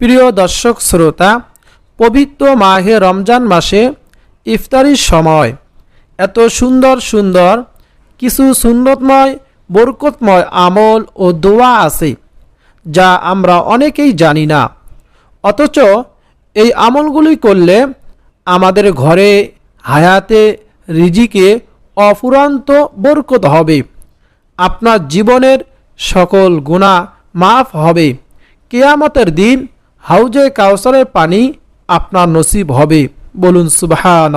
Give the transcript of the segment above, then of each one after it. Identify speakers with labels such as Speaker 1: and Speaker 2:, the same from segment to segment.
Speaker 1: প্রিয় দর্শক শ্রোতা, পবিত্র মাহে রমজান মাসে ইফতারির সময় এত সুন্দর সুন্দর, কিছু সুন্নতময়, বরকতময় আমল ও দোয়া আছে, যা আমরা অনেকেই জানি না। অথচ এই আমলগুলি করলে আমাদের ঘরে, হায়াতে রিজিকে অফুরান্ত বরকত হবে। আপনার জীবনের সকল গুণা মাফ হবে। কেয়ামতের দিন হাউজে কাউসারের পানি আপনার নসিব হবে। বলুন সুবাহান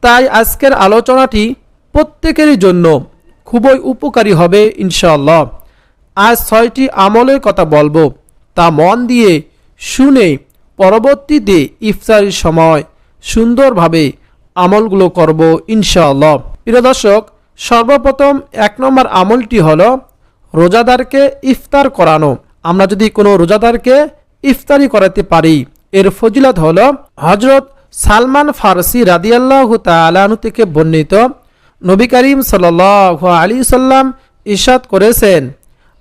Speaker 1: তাই আজকের আলোচনাটি প্রত্যেকেরই জন্য খুবই উপকারী হবে, ইনশাআল্লাহ। আজ ছয়টি আমলের কথা বলব। তা মন দিয়ে শুনে পরবর্তীতে ইফতারির সময় সুন্দরভাবে আমলগুলো করব, ইনশাআল্লাহ। প্রিয় দর্শক, সর্বপ্রথম এক নম্বর আমলটি হলো রোজাদারকে ইফতার করানো। আমরা যদি কোনো রোজাদারকে ইফতারি করাতে পারি। এর ফজিলত হল হজরত সালমান ফারসি রাদিয়াল্লাহ তালানু থেকে বর্ণিত, নবী করিম সাল আলী সাল্লাম ইশাদ করেছেন,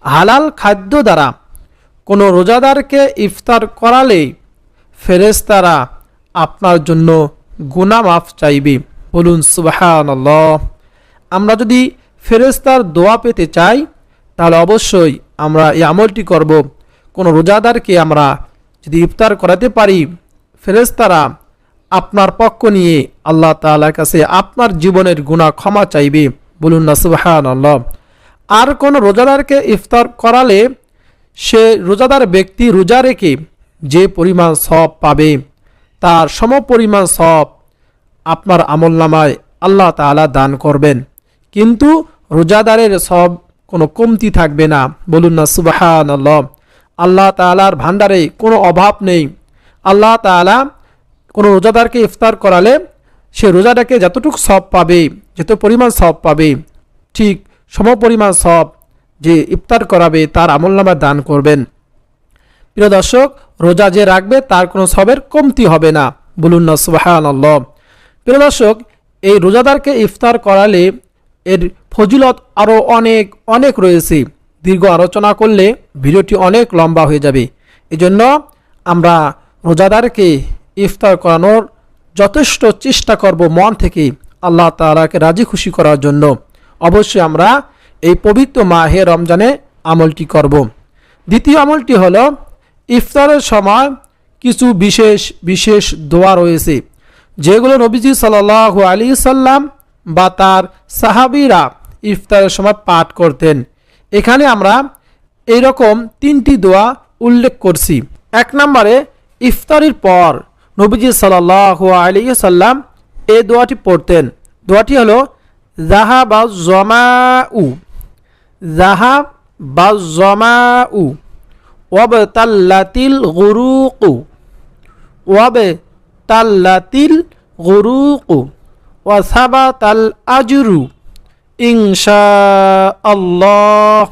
Speaker 1: হালাল খাদ্য দ্বারা কোনো রোজাদারকে ইফতার করালে ফেরেশতারা আপনার জন্য গুনাহ মাফ চাইবে। বলুন সুবাহান আমরা যদি ফেরেশতার দোয়া পেতে চাই, তাহলে অবশ্যই আমরা এই আমলটি করব। কোনো রোজাদারকে আমরা যদি ইফতার করাতে পারি, ফেরেশতারা আপনার পক্ষ নিয়ে আল্লাহ তাআলার কাছে আপনার জীবনের গুণা ক্ষমা চাইবে। বলুন না সুবাহান আল্লাহ আর কোনো রোজাদারকে ইফতার করালে সে রোজাদার ব্যক্তি রোজা রেখে যে পরিমাণ সব পাবে, তার সমপরিমাণ সব আপনার আমল নামায় আল্লাহ তাআলা দান করবেন। কিন্তু রোজাদারের সব কোনো কমতি থাকবে না। বলুন না সুবাহান আল্লাহ তালার ভান্ডারে কোনো অভাব নেই। আল্লাহ তালা কোনো রোজাদারকে ইফতার করালে সে রোজাটাকে যতটুকু সব পাবে, যত পরিমাণ সব পাবে, ঠিক সমপরিমাণ সব যে ইফতার করাবে তার আমলনামা দান করবেন। প্রিয় দর্শক, রোজা যে রাখবে তার কোনো সবের কমতি হবে না। বলুন না সুবাহান আল্লাহ প্রিয় দর্শক, এই রোজাদারকে ইফতার করালে এর ফজিলত আরও অনেক অনেক রয়েছে। দীর্ঘ আলোচনা করলে ভিডিওটি অনেক লম্বা হয়ে যাবে। এজন্য আমরা রোজাদারকে ইফতার করানোর যথেষ্ট চেষ্টা করব মন থেকে আল্লাহ তালাকে রাজি খুশি করার জন্য। অবশ্যই আমরা এই পবিত্র মাহে রমজানে আমলটি করব। দ্বিতীয় আমলটি হলো ইফতারের সময় কিছু বিশেষ বিশেষ দোয়া রয়েছে, যেগুলো নবীজি সাল্লাহ আলী সাল্লাম বা তার সাহাবিরা ইফতারের সময় পাঠ করতেন। এখানে আমরা এইরকম তিনটি দোয়া উল্লেখ করছি। এক নম্বরে, ইফতারির পর নবীজি সাল্লাহ আলী সাল্লাম এই দোয়াটি পড়তেন। দোয়াটি হলো জাহা বা জমা উ জাহা বা জমা উ ওয়াব তাল্লাতিল গুরুকু ওয়াব তাল্লাতিল গুরুকু ওয়াসাবা তাল আজরু। আল্লাহ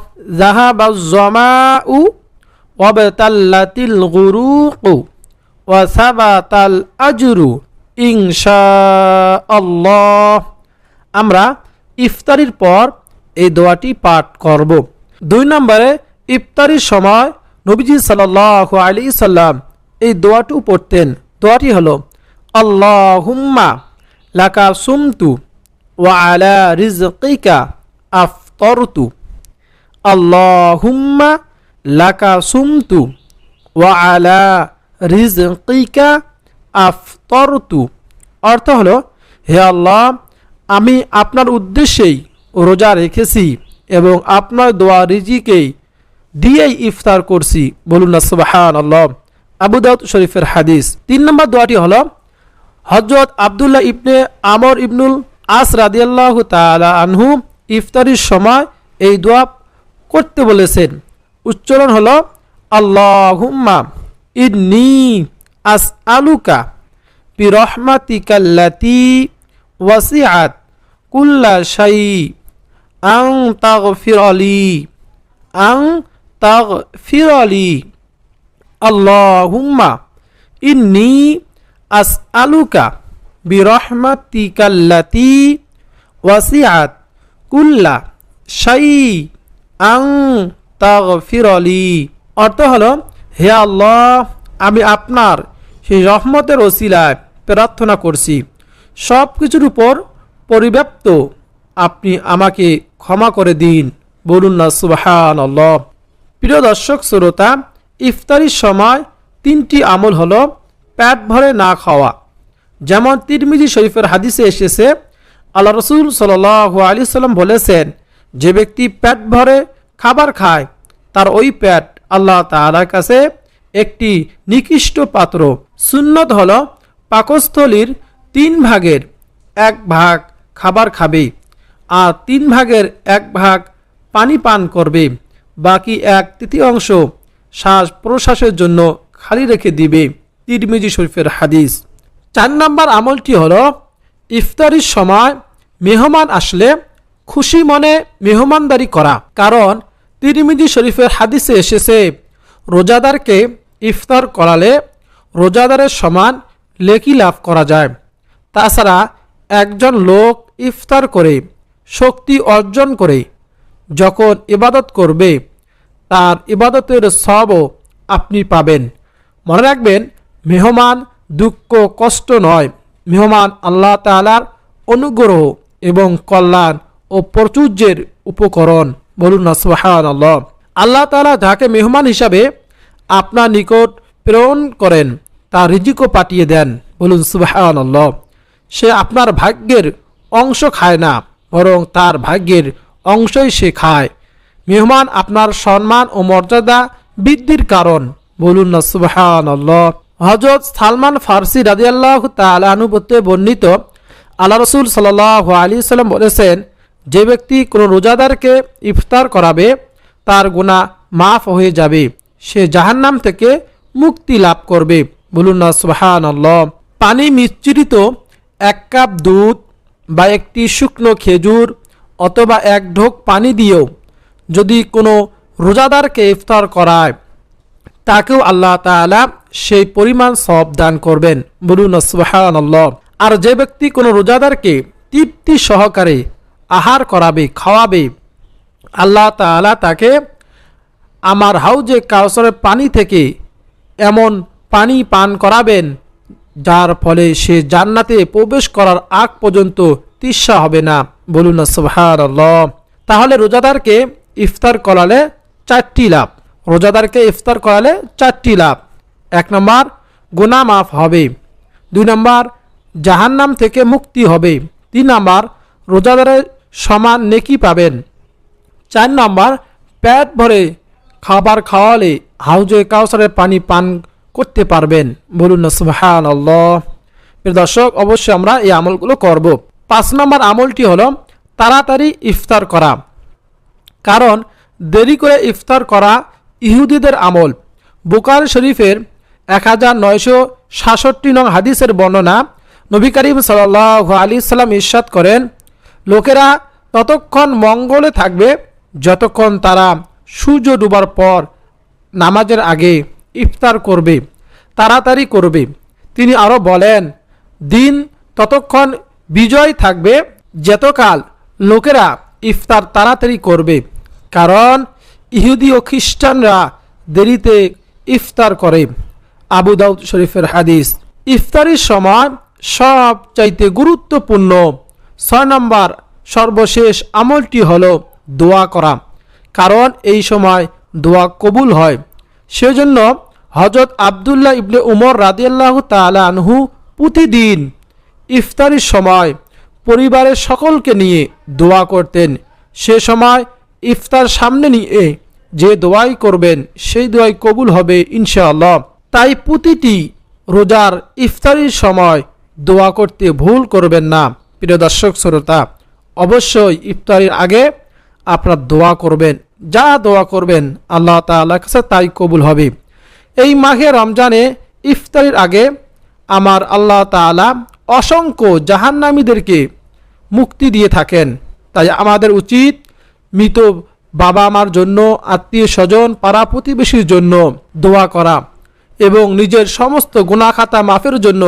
Speaker 1: আল্লাহ আমরা ইফতারির পর এই দোয়াটি পাঠ করব। দুই নম্বরে ইফতারির সময় নবীজি সাল্লাহ আলী সাল্লাম এই দোয়াটিও পড়তেন। দোয়াটি হলো, আল্লাহুম্মা লাকা সুমতু ওয়া আলা রিজকিকা আফতরতু আল্লাহুম্মা লাকা সুমতু ওয়া আলা রিজকিকা আফতরতু অর্থ হলো, হে আল্লাহ, আমি আপনার উদ্দেশ্যেই রোজা রেখেছি এবং আপনার দোয়া রিজিকেই দিয়েই ইফতার করছি। বলুন না সুবাহান আল্লাহ আবু দাউদ শরীফের হাদিস। তিন নম্বর দোয়াটি হল হজরত আবদুল্লাহ ইবনে আমর ইবনুল আস রাদিয়াল্লাহ তালা আনহু ইফতারির সময় এই দোয়া করতে বলেছেন। উচ্চারণ হলো, আল্লাহুম্মা ইন্নি আস আলুকা বিরহমাতিকাল্লাতি ওয়াসিআত কুল্লা শাই আং তাগফির আলি আং তাগফির আলি। আল্লাহুম্মা ইন্নি আস আলুকা বিরহমাতিকাল্লাতি ওয়াসিআত কুল্লা শাই আং তাগফিরলি। অর্থ হলো, হে আল্লাহ, আমি আপনার সেই রহমতের ওসিলায় প্রার্থনা করছি। সব কিছুর উপর পরিব্যাপ্ত আপনি আমাকে ক্ষমা করে দিন। বলুন না সুবাহান প্রিয় দর্শক, শ্রোতা, ইফতারির সময় তিনটি আমল হলো, পেট ভরে না খাওয়া। যেমন তিরমিজি শরীফের হাদিসে এসেছে, আল্লাহ রসুল সাল আলি সাল্লাম বলেছেন, যে ব্যক্তি পেট ভরে খাবার খায়, তার ওই পেট আল্লাহ তালার কাছে একটি নিকৃষ্ট পাত্র। সুন্নত হল পাকস্থলীর তিন ভাগের এক ভাগ খাবার খাবে, আর তিন ভাগের এক ভাগ পানি পান করবে। বাকি এক তৃতীয়াংশ শ্বাস প্রশ্বাসের জন্য খালি রেখে দিবে। তিরমিজি শরীফের হাদিস। চার নম্বর আমলটি হলো, ইফতারির সময় মেহমান আসলে খুশি মনে মেহমানদারি করা। কারণ তিরমিজি শরীফের হাদিসে এসেছে, রোজাদারকে ইফতার করালে রোজাদারের সমান লেকি লাভ করা যায়। তাছাড়া একজন লোক ইফতার করে শক্তি অর্জন করে যখন ইবাদত করবে, তার ইবাদতের সবও আপনি পাবেন। মনে রাখবেন, মেহমান দুঃখ, কষ্ট নয়। মেহমান আল্লাহ তালার অনুগ্রহ এবং কল্যাণ ও প্রচুর্যের উপকরণ। বলুন না সুহান আল্লাহ আল্লাহ তালা যাকে মেহমান হিসাবে আপনার নিকট প্রেরণ করেন, তার রিজিকও পাঠিয়ে দেন। বলুন সুবাহান আল্লাহ সে আপনার ভাগ্যের অংশ খায় না, বরং তার ভাগ্যের অংশই সে খায়। মেহমান আপনার সম্মান ও মর্যাদা বৃদ্ধির কারণ। বলুন না সুবাহান আল্লাহ হজরত সালমান ফার্সি রাজিয়াল্লাহ তালানুপত্য বর্ণিত, আল্লাহ রসুল সাল্লাহ আলী সাল্লাম বলেছেন, যে ব্যক্তি কোনো রোজাদারকে ইফতার করাবে, তার গুণা মাফ হয়ে যাবে। সে জাহান্নাম থেকে মুক্তি লাভ করবে। বলুন না আল্লাহ পানি মিশ্রিত এক কাপ দুধ বা একটি শুকনো খেজুর অথবা এক ঢোক পানি দিয়েও যদি কোনো রোজাদারকে ইফতার করায়, তাকেও আল্লাহ তালা সেই পরিমাণ সব দান করবেন। বলুন আর যে ব্যক্তি কোনো রোজাদারকে তৃপ্তি সহকারে আহার করাবে, খাওয়াবে, আল্লাহ তালা তাকে আমার হাউজে কাউসরের পানি থেকে এমন পানি পান করাবেন, যার ফলে সে জান্নাতে প্রবেশ করার আগ পর্যন্ত তিস্সা হবে না। বলুন তাহলে রোজাদারকে ইফতার করালে চারটি লাভ। রোজাদারকে ইফতার করালে চারটি লাভ। এক নম্বর গোনা মাফ হবে। দুই নম্বর, জাহান্নাম থেকে মুক্তি হবে। তিন নম্বর, রোজাদারের সমান নেকি পাবেন। চার নম্বর, পেট ভরে খাবার খাওয়ালে হাউজে কাউসারের পানি পান করতে পারবেন। বলুন না সুবহান আল্লাহ দর্শক, অবশ্যই আমরা এই আমলগুলো করব। পাঁচ নম্বর আমলটি হলো তাড়াতাড়ি ইফতার করা। কারণ দেরি করে ইফতার করা ইহুদিদের আমল। বুকার শরীফের এক হাজার নয়শো সাতষট্টি নং হাদিসের বর্ণনা নবী করিম সাল আলী সাল্লাম ইস্বাদ করেন, লোকেরা ততক্ষণ মঙ্গলে থাকবে যতক্ষণ তারা সূর্য ডুবার পর নামাজের আগে ইফতার করবে, তাড়াতাড়ি করবে। তিনি আরও বলেন, দিন ততক্ষণ বিজয় থাকবে যতকাল লোকেরা ইফতার তাড়াতাড়ি করবে, কারণ ইহুদি ও খ্রিস্টানরা দেরিতে ইফতার করে। আবু দাউদ শরীফের হাদিস। ইফতারির সময় সব চাইতে গুরুত্বপূর্ণ ছয় নম্বর সর্বশেষ আমলটি হলো দোয়া করা। কারণ এই সময় দোয়া কবুল হয়। সেজন্য হজরত আবদুল্লাহ ইবনে উমর রাদিয়াল্লাহু তাআলা আনহু প্রতিদিন ইফতারির সময় পরিবারের সকলকে নিয়ে দোয়া করতেন। সে সময় ইফতার সামনে নিয়ে যে দোয়াই করবেন, সেই দোয়াই কবুল হবে ইনশাআল্লাহ। তাই প্রতিটি রোজার ইফতারির সময় দোয়া করতে ভুল করবেন না। প্রিয় দর্শক, শ্রোতা, অবশ্যই ইফতারির আগে আপনার দোয়া করবেন। যা দোয়া করবেন আল্লাহ তাআলার কাছে তাই কবুল হবে। এই মাঘে রমজানে ইফতারির আগে আমার আল্লাহ তাআলা অসংখ্য জাহান্নামীদেরকে মুক্তি দিয়ে থাকেন। তাই আমাদের উচিত মৃত বাবা মার জন্য আত্মীয় স্বজন পাড়া প্রতিবেশীর জন্য দোয়া করা। এবং নিজের সমস্ত গুণাখাতা মাফের জন্য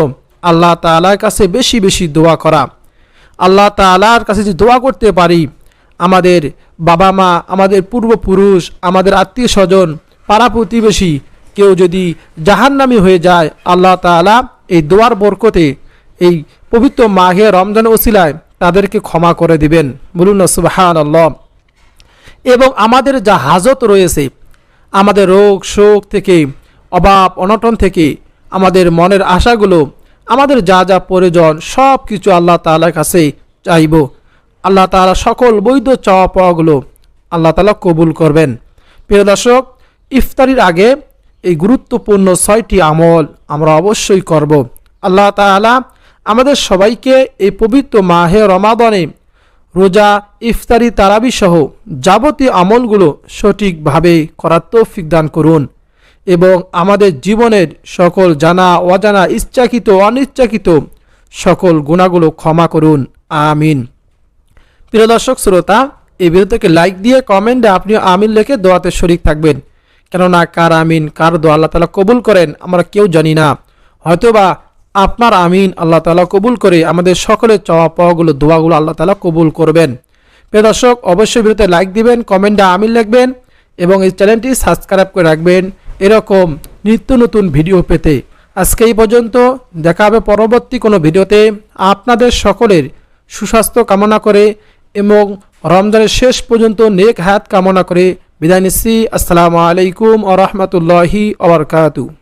Speaker 1: আল্লাহ তালার কাছে বেশি বেশি দোয়া করা। আল্লাহ তালার কাছে যে দোয়া করতে পারি, আমাদের বাবা মা আমাদের পূর্বপুরুষ, আমাদের আত্মীয় স্বজন পাড়া প্রতিবেশী কেউ যদি জাহান্নামি হয়ে যায়, আল্লাহ তাআলা এই দোয়ার বরকতে এই পবিত্র মাহে রমজান ওসিলায় তাদেরকে ক্ষমা করে দিবেন। বলুন সুবাহান আল্লাহ এবং আমাদের যা হাজত রয়েছে, আমাদের রোগ শোক থেকে অভাব অনটন থেকে আমাদের মনের আশাগুলো, আমাদের যা যা প্রয়োজন সব কিছু আল্লাহ তাআলার কাছে চাইব। আল্লাহ তালা সকল বৈধ চাওয়া পাওয়াগুলো আল্লাহ তালা কবুল করবেন। প্রিয় দর্শক, ইফতারির আগে এই গুরুত্বপূর্ণ ছয়টি আমল আমরা অবশ্যই করব। আল্লাহ তাআলা আমাদের সবাইকে এই পবিত্র মাহে রমাদনে রোজা, ইফতারি তারাবি সহ যাবতীয় আমলগুলো সঠিকভাবে করার তৌফিক দান করুন। এবং আমাদের জীবনের সকল জানা, অজানা, ইচ্ছাকৃত, অনিচ্ছাকৃত সকল গুণাগুলো ক্ষমা করুন। আমিন। প্রিয় দর্শক, শ্রোতা, এই ভিডিওটাকে লাইক দিয়ে কমেন্টে আপনি আমিন লিখে দোয়াতে শরিক থাকবেন। কেননা কার আমিন, কার দোয়া আল্লাহ তালা কবুল করেন, আমরা কেউ জানি না। হয়তোবা আপনার আমিন আল্লাহ তালা কবুল করে আমাদের সকলের চাওয়া পাওয়াগুলো, দোয়াগুলো আল্লাহ তালা কবুল করবেন। প্রিয় দর্শক, অবশ্যই ভিডিওতে লাইক দিবেন কমেন্টে আমিন লিখবেন এবং এই চ্যানেলটি সাবস্ক্রাইব করে রাখবেন। এরকম নিত্য নতুন ভিডিও পেতে আজকে এই পর্যন্ত। দেখা হবে পরবর্তী কোনো ভিডিওতে। আপনাদের সকলের সুস্বাস্থ্য কামনা করে এবং রমজানের শেষ পর্যন্ত নেক হাত কামনা করে। বিদায় নিচ্ছি। আসসালামু আলাইকুম আ রহমতুল্লাহি ওবরকাতু